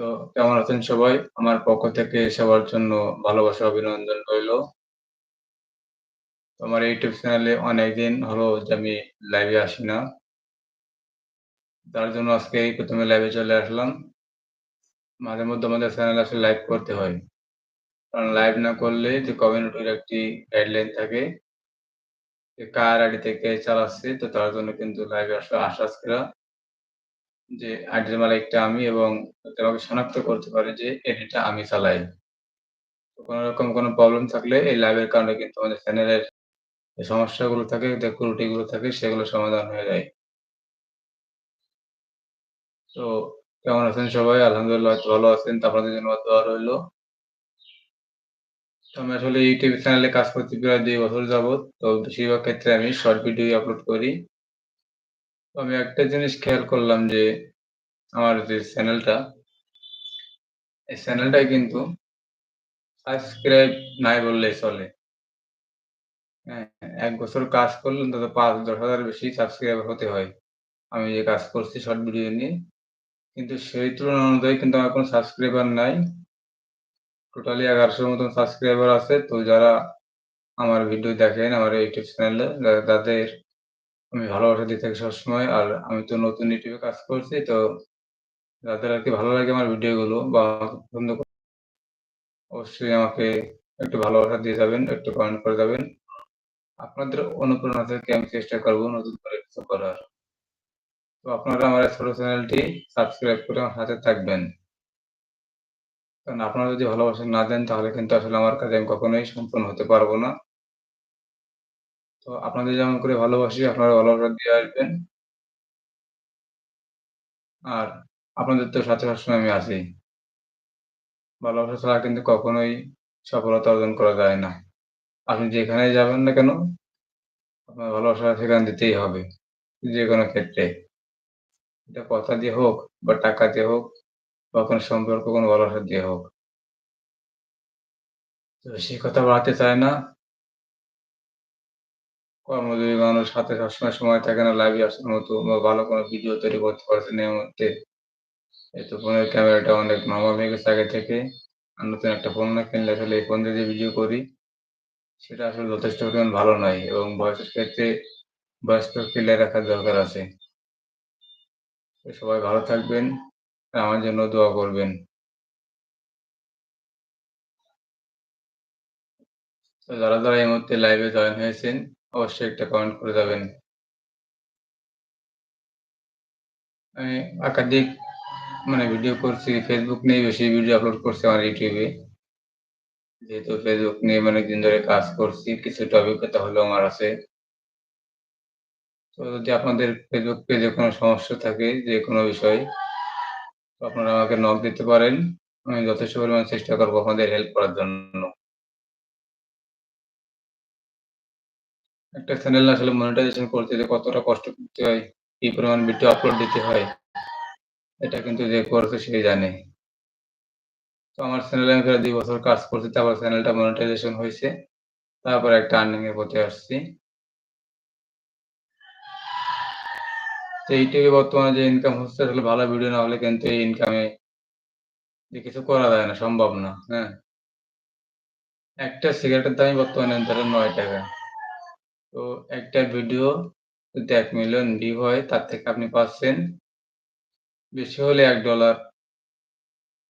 তো কেমন আছেন সবাই? আমার পক্ষ থেকে সবার জন্য ভালোবাসা, অভিনন্দন রইল। তোমার ইউটিউব চ্যানেলে অনেকদিন হলো যে আমি লাইভে আসি না। তার জন্য আজকে এই ১ম এ লাইভে চলে আসলাম। মাঝে মধ্যে আমাদের চ্যানেলে আসলে লাইভ করতে হয়। কারণ লাইভ না করলে যে কমিউনিটির একটি গাইডলাইন থাকে, যে কার আইডি থেকে চালাচ্ছে, তো তার জন্য কিন্তু লাইভে আসলে আসা আজকেরা যে আইডির মালিকটা আমি এবং যাতে আমাকে শনাক্ত করতে পারে যে এডিটা আমি চালাই। কোন রকম কোন প্রবলেম থাকলে এই লাইভের কারণে কিন্তু আমাদের চ্যানেলের সমস্যাগুলো থাকে, যে ত্রুটিগুলো থাকে সেগুলো সমাধান হয়ে যায়। তো কেমন আছেন সবাই? আলহামদুলিল্লাহ ভালো আছেন। আপনাদের জন্য দোয়া রইল। আমি আসলে ইউটিউব চ্যানেলে কাজ করছি প্রায় দুই বছর যাবৎ। তো বেশিরভাগ ক্ষেত্রে আমি শর্ট ভিডিও আপলোড করি। আমি একটা জিনিস খেয়াল করলাম যে আমার যে চ্যানেলটা এই চ্যানেলটায় কিন্তু সাবস্ক্রাইব নাই বললেই চলে। হ্যাঁ, ১ বছর কাজ করলে অন্তত পাঁচ দশ হাজার বেশি সাবস্ক্রাইবার হতে হয়। আমি যে কাজ করছি শর্ট ভিডিও নিয়ে। কিন্তু সেই তুলনা অনুযায়ী কিন্তু আমার কোনো সাবস্ক্রাইবার নাই। টোটালি এগারোশোর মতন সাবস্ক্রাইবার আছে। তো যারা আমার ভিডিও দেখেন আমার ইউটিউব চ্যানেলে তাদের আমি ভালোবাসা দিয়ে থাকি সবসময়। আর আমি তো নতুন ইউটিউবে কাজ করছি তো যাদের আর কি ভালো লাগে আমার ভিডিওগুলো বা পছন্দ অবশ্যই আমাকে একটু ভালোবাসা দিয়ে যাবেন, একটু কমেন্ট করে যাবেন। আপনাদের অনুপ্রেরণা থেকে আমি চেষ্টা করব নতুন করে কিছু করার। তো আপনারা আমার ছোট চ্যানেলটি সাবস্ক্রাইব করে আমার সাথে থাকবেন। কারণ আপনারা যদি ভালোবাসা না দেন তাহলে কিন্তু আসলে আমার কাজে আমি কখনোই সম্পন্ন হতে পারব না। তো আপনাদের যেমন করে ভালোবাসি আপনারা ভালোবাসা দিয়ে আসবেন। আর আপনাদের তো সাথে সবসময় আমি আছি। ভালোবাসা ছাড়া কিন্তু কখনোই সফলতা অর্জন করা যায় না। আপনি যেখানেই যাবেন না কেন, আপনার ভালোবাসা সেখানে দিতেই হবে। যেকোনো ক্ষেত্রে। এটা কথা দিয়ে হোক বা টাকা দিয়ে হোক বা কোন সম্পর্ক, কোন ভালোবাসা দিয়ে হোক। তো বেশি কথা বাড়াতে চায় না। কর্মজীবী মানুষ হাতে সবসময় সময় থাকে না লাইভে আসার মতো বা ভালো কোনো ভিডিও তৈরি করতে পারছেন এর মধ্যে। এই তো ফোনের ক্যামেরাটা অনেক নরমাল হয়ে গেছে আগে থেকে। আর নতুন একটা ফোন না কিনলে আসলে এই ফোন দিয়ে ভিডিও করি সেটা আসলে যথেষ্ট পরিমাণ ভালো নয় এবং বয়সের ক্ষেত্রে ভয়েসটা ক্লিয়ার রাখার দরকার আছে। সবাই ভালো থাকবেন। আমার জন্য দোয়া করবেন। যারা, যারা এই মুহূর্তে লাইভে জয়েন হয়েছেন অবশ্যই একটা কমেন্ট করে যাবেন। আমি একাধিক মানে ভিডিও করছি ফেসবুক নিয়ে বেশি ভিডিও আপলোড করছি আমার ইউটিউবে। যেহেতু ফেসবুক নিয়ে আমি অনেকদিন ধরে কাজ করছি কিছুটা অভিজ্ঞতা হলো আমার আছে। তো যদি আপনাদের Facebook পেজে কোনো সমস্যা থাকে যেকোনো বিষয়ে তো আপনারা আমাকে নক দিতে পারেন। আমি যথেষ্ট পরিমাণ চেষ্টা করব আপনাদের হেল্প করার জন্য। একটা চ্যানেল আসলে মনিটাইজেশন করতে যে কতটা কষ্ট করতে হয়, কি পরিমাণ ভিডিও আপলোড দিতে হয়, এটা কিন্তু যে করেছে সে জানে। তো আমার চ্যানেলে আমি প্রায় ২ বছর কাজ করছি তারপর চ্যানেলটা মনিটাইজেশন হয়েছে তারপর একটা আর্নিং এর পথে আসছি। তো ইউটিউবে বর্তমানে যে ইনকাম হচ্ছে আসলে ভালো ভিডিও না হলে কিন্তু এই ইনকামে যে কিছু করা যায় না, সম্ভব না। হ্যাঁ? একটা সিগারেটের দামই বর্তমানে ধরেন ৳৯ তো একটা ভিডিও যদি ১ মিলিয়ন ভিউ হয় তার থেকে আপনি পাচ্ছেন বেশি হলে এক ডলার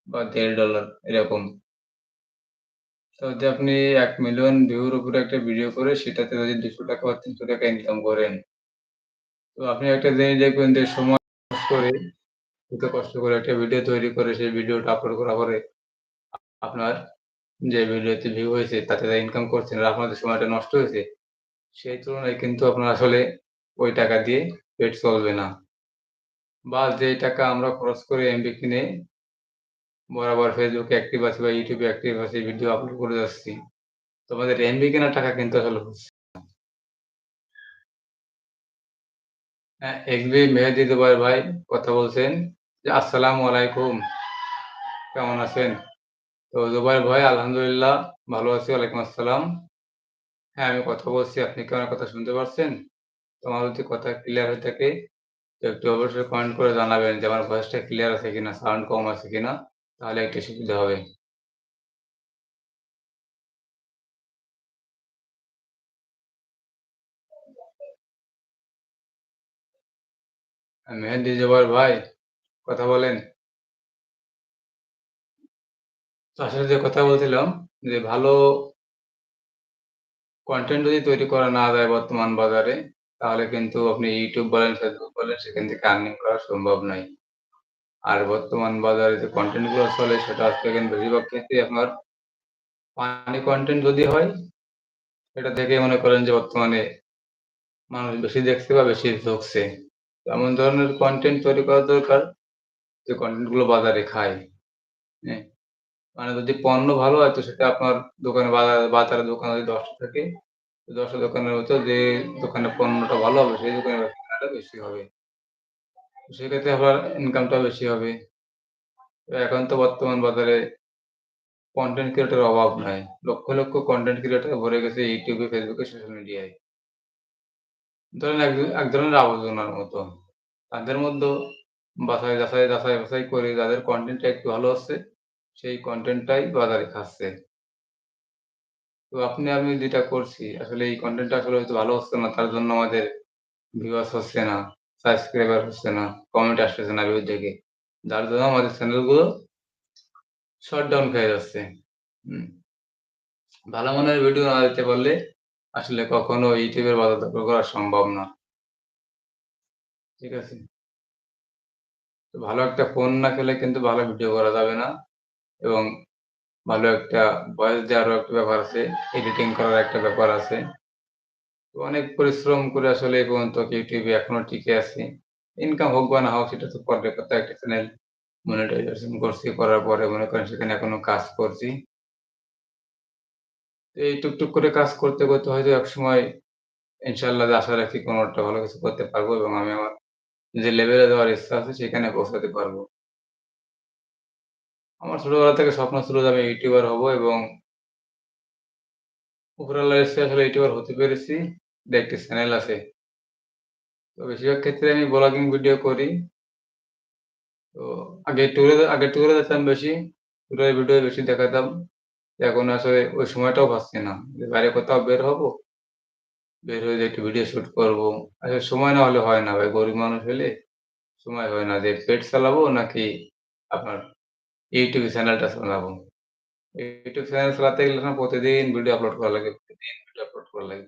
বা $১.৫ এরকম। তো যদি আপনি এক মিলিয়ন ভিউর উপরে একটা ভিডিও করে সেটাতে যদি ৳২০০ বা ৳৩০০ ইনকাম করেন তো আপনি একটা জিনিস দেখবেন যে সময় করে, এত কষ্ট করে একটা ভিডিও তৈরি করে, সেই ভিডিওটা আপলোড করার পরে আপনার যে ভিডিওতে ভিউ হয়েছে, তাতে যা ইনকাম করছেন আর আপনাদের সময়টা নষ্ট হয়েছে সেই তুলনায় কিন্তু আপনার আসলে ওই টাকা দিয়ে পেট চলবে না। বা যেই টাকা আমরা খরচ করে এমবি কিনে বরাবর ফেসবুকে অ্যাক্টিভ আছি বা ইউটিউবে অ্যাক্টিভ আছি ভিডিও আপলোড করে যাচ্ছি। তো আমাদের এমবি কেনার টাকা কিন্তু আসলে হচ্ছে। হ্যাঁ, এক্সবি মেহেদী দুবাই ভাই কথা বলছেন যে আসসালামু আলাইকুম। কেমন আছেন? তো দুবাই ভাই আলহামদুলিল্লাহ ভালো আছি। ওয়ালাইকুম আসসালাম। হ্যাঁ, আমি কথা বলছি। আপনি কি আমার কথা শুনতে পারছেন? তো আমার যদি কথা ক্লিয়ার হয়ে থাকে একটু অবশ্যই কমেন্ট করে জানাবেন যে আমার ভয়েসটা ক্লিয়ার আছে কিনা, সাউন্ড কম আছে কিনা? তাহলে একটু সুবিধা হবে। মেহেন্দি জুবায়ের ভাই, কথা বলেন। আসলে যে কথা বলছিলাম যে ভালো কন্টেন্ট যদি তৈরি করা না যায় বর্তমান বাজারে, তাহলে কিন্তু আপনি ইউটিউব বলেন, Facebook বলেন সেখান থেকে আর্নিং করা সম্ভব নয়। আর বর্তমান বাজারে যে কনটেন্টগুলো চলে সেটা হচ্ছে বেশিরভাগ ক্ষেত্রে আপনার পানি কন্টেন্ট যদি হয়, সেটা দেখেই মনে করেন যে বর্তমানে মানুষ বেশি দেখছে বা বেশি ঝুঁকছে। এমন ধরনের কন্টেন্ট তৈরি করা দরকার, যে কনটেন্টগুলো বাজারে খায়। হ্যাঁ? মানে যদি পণ্য ভালো হয় তো সেটা আপনার দোকানে বাজারে দোকানে যদি দশটা থাকে, ১০ টা দোকানের ভিতর যে দোকানে পণ্যটা ভালো হবে সেই দোকানে বেচাকেনাটা বেশি হবে। সেক্ষেত্রে আবার ইনকামটাও বেশি হবে। এখন তো বর্তমান বাজারে কনটেন্ট ক্রিয়েটর এর অভাব নাই। লক্ষ, লক্ষ কনটেন্ট ক্রিয়েটর ভরে গেছে ইউটিউবে এ, সোশ্যাল মিডিয়ায়। ধরেন এক ধরনের আবর্জনার মতো। তাদের মধ্যেও বাছাই যাচাই, যাচাই বাছাই করে যাদের কনটেন্ট টা একটু ভালো হচ্ছে, সেই কন্টেন্টটাই বাজারে খাচ্ছে। তো আপনি আমি যেটা করছি আসলে এই কনটেন্ট টা আসলে হয়তো ভালো হচ্ছে না। তার জন্য আমাদের ভিউয়ার্স হচ্ছে না, সাবস্ক্রাইবার হচ্ছে না, কমেন্ট আসতেছে না ভিউ থেকে। যার জন্য আমাদের চ্যানেলগুলো শটডাউন খেয়ে যাচ্ছে। ভালো মানের ভিডিও না দিতে পারলে আসলে কখনো ইউটিউবের বাজার দখল করা সম্ভব না। ঠিক আছে? তো ভালো একটা ফোন না পেলে কিন্তু ভালো ভিডিও করা যাবে না। এবং ভালো একটা ভয়েস দেওয়ারও একটা ব্যাপার আছে, এডিটিং করার একটা ব্যাপার আছে। তো অনেক পরিশ্রম করে আসলে এই পর্যন্ত এ এখনও টিকে আছি। ইনকাম হোক বা না হোক সেটা তো পরের কথা। একটা চ্যানেল মনিটাইজেশন করছি, করার পরে মনে করেন সেখানে এখনও কাজ করছি। এই টুকটুক করে কাজ করতে, করতে হয়তো একসময় ইনশাআল্লাহ যে আশা রাখি কোনো একটা ভালো কিছু করতে পারব এবং আমি আমার যে লেভেলে যাওয়ার ইচ্ছা আছে সেখানে পৌঁছাতে পারব। আমার ছোটবেলা থেকে স্বপ্ন ছিল যে আমি ইউটিউবার হব এবং উপরওয়ালার ইচ্ছায় আসলে ইউটিউবার হতে পেরেছি। একটি চ্যানেল আছে। তো বেশিরভাগ ক্ষেত্রে আমি ব্লগিং ভিডিও করি। তো আগে ট্যুরে আগে ট্যুরে যেতাম বেশি। ট্যুরের ভিডিও বেশি দেখাতাম। এখন আসলে ওই সময়টাও পাচ্ছি না। যে বাইরে কোথাও বের হব। বের হয়ে একটু ভিডিও শুট করব। আসলে সময় না হলে হয় না ভাই। গরিব মানুষ হলে সময় হয় না যে পেট চালাবো নাকি আপনার ইউটিউব চ্যানেলটা চালাবো। ইউটিউব চ্যানেল চালাতে গেলে প্রতিদিন ভিডিও আপলোড করা লাগে। প্রতিদিন ভিডিও আপলোড করা লাগে।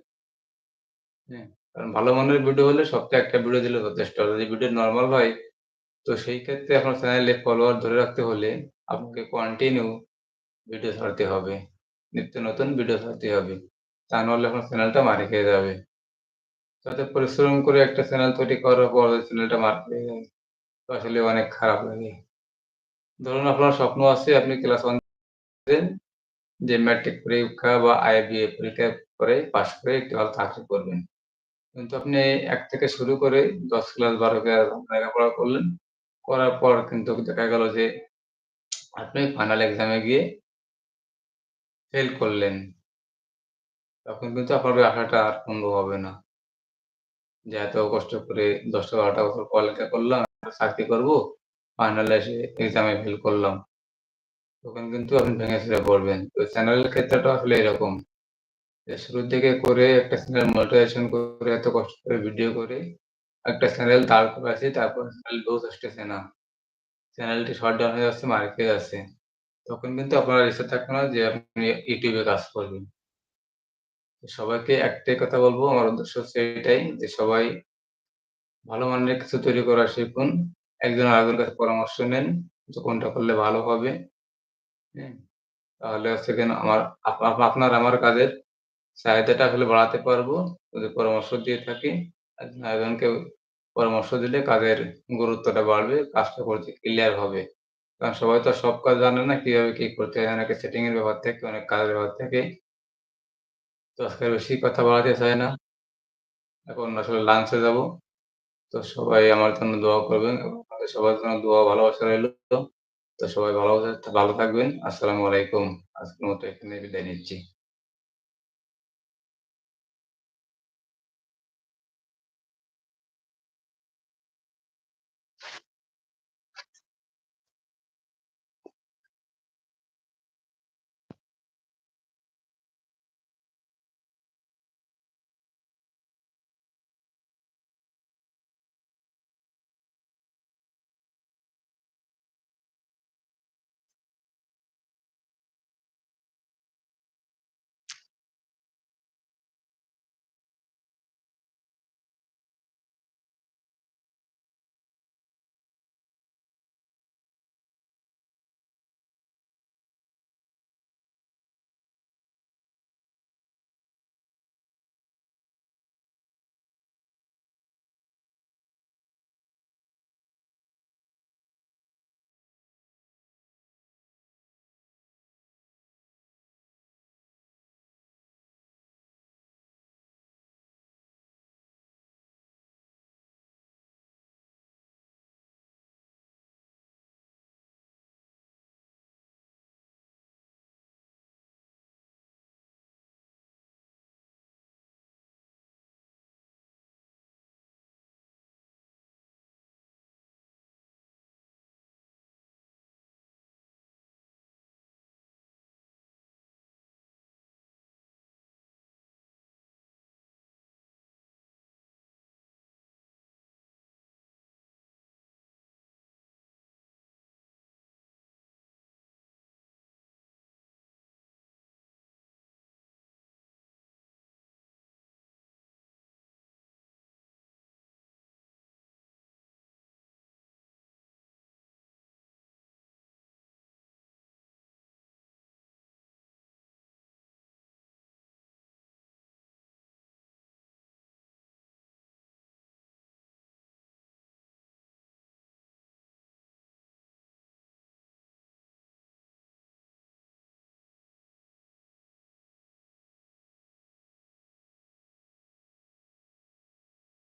হ্যাঁ? কারণ ভালো মানের ভিডিও হলে সপ্তাহে একটা ভিডিও দিলে যথেষ্ট। যদি ভিডিও নরমাল হয়, তো সেই ক্ষেত্রে আপনার চ্যানেলে ফলোয়ার ধরে রাখতে হলে আপনাকে কন্টিনিউ ভিডিও ছাড়তে হবে। নিত্য নতুন ভিডিও ছাড়তে হবে। তা নাহলে আপনার চ্যানেলটা মার খেয়ে যাবে। এত পরিশ্রম করে একটা চ্যানেল তৈরি করার পর চ্যানেলটা মার খেয়ে। তো আসলে অনেক খারাপ লাগে। ধরুন আপনার স্বপ্ন আছে আপনি ক্লাস ওয়ান যে ম্যাট্রিক পরীক্ষা বা আইবিএ পরীক্ষা করে পাস করে একটি ভালো চাকরি করবেন। কিন্তু আপনি এক থেকে শুরু করে ১০ ক্লাস ১২ ক্লাস লেখাপড়া করলেন। করার পর কিন্তু দেখা গেল যে আপনি ফাইনাল এক্সামে গিয়ে ফেল করলেন। তখন কিন্তু আপনার ওই আশাটা আর পূর্ণ হবে না। যে এত কষ্ট করে ১০ টা ১২ টা বছর পড়ালেখা করলাম, চাকরি করব। ফাইনালে এসে এক্সামে ফেল করলাম। তখন কিন্তু আপনি ভেঙে চুরে পড়বেন। তো চ্যানেলের ক্ষেত্রটা আসলে এরকম। যে শুরু থেকে করে একটা চ্যানেল মনিটাইজেশন করে এত কষ্ট করে ভিডিও করে একটা চ্যানেল দাঁড় করাইছি তারপর চ্যানেল ভিউজ আসতেছে না। চ্যানেলটি শটডাউন হয়ে যাচ্ছে, মার খেয়ে যাচ্ছে। তখন কিন্তু আপনার ইচ্ছা থাকবে না যে আপনি ইউটিউব কাজ করবেন। সবাইকে একটাই কথা বলব, আমার উদ্দেশ্য হচ্ছে এটাই যে সবাই ভালো মানের কিছু তৈরি করা শিখুন। একজন আরেকজনের কাছে পরামর্শ নেন যে কোনটা করলে ভালো হবে। হ্যাঁ? তাহলে সেখানে আমার আপ আপ আপনার আমার কাজের চাহিদাটা আসলে বাড়াতে পারব। যদি পরামর্শ দিয়ে থাকি, একজন আরেকজনকে পরামর্শ দিলে কাজের গুরুত্বটা বাড়বে, কাজটা করতে ক্লিয়ার হবে। কারণ সবাই তো সব কাজ জানে না কীভাবে কি করতে হয়। অনেকে সেটিং এর ব্যাপার থাকে, অনেক কাজের ব্যাপার থাকে। তো আজকে বেশি কথা বাড়াতে চাই না। এখন আসলে লাঞ্চে যাব। তো সবাই আমার জন্য দোয়া করবেন আপনাদের সবার জন্য দোয়া ভালোবাসা রইল তো সবাই ভালো ভালো থাকবেন। আসসালামু আলাইকুম। আজকের মতো এখানে বিদায় নিচ্ছি।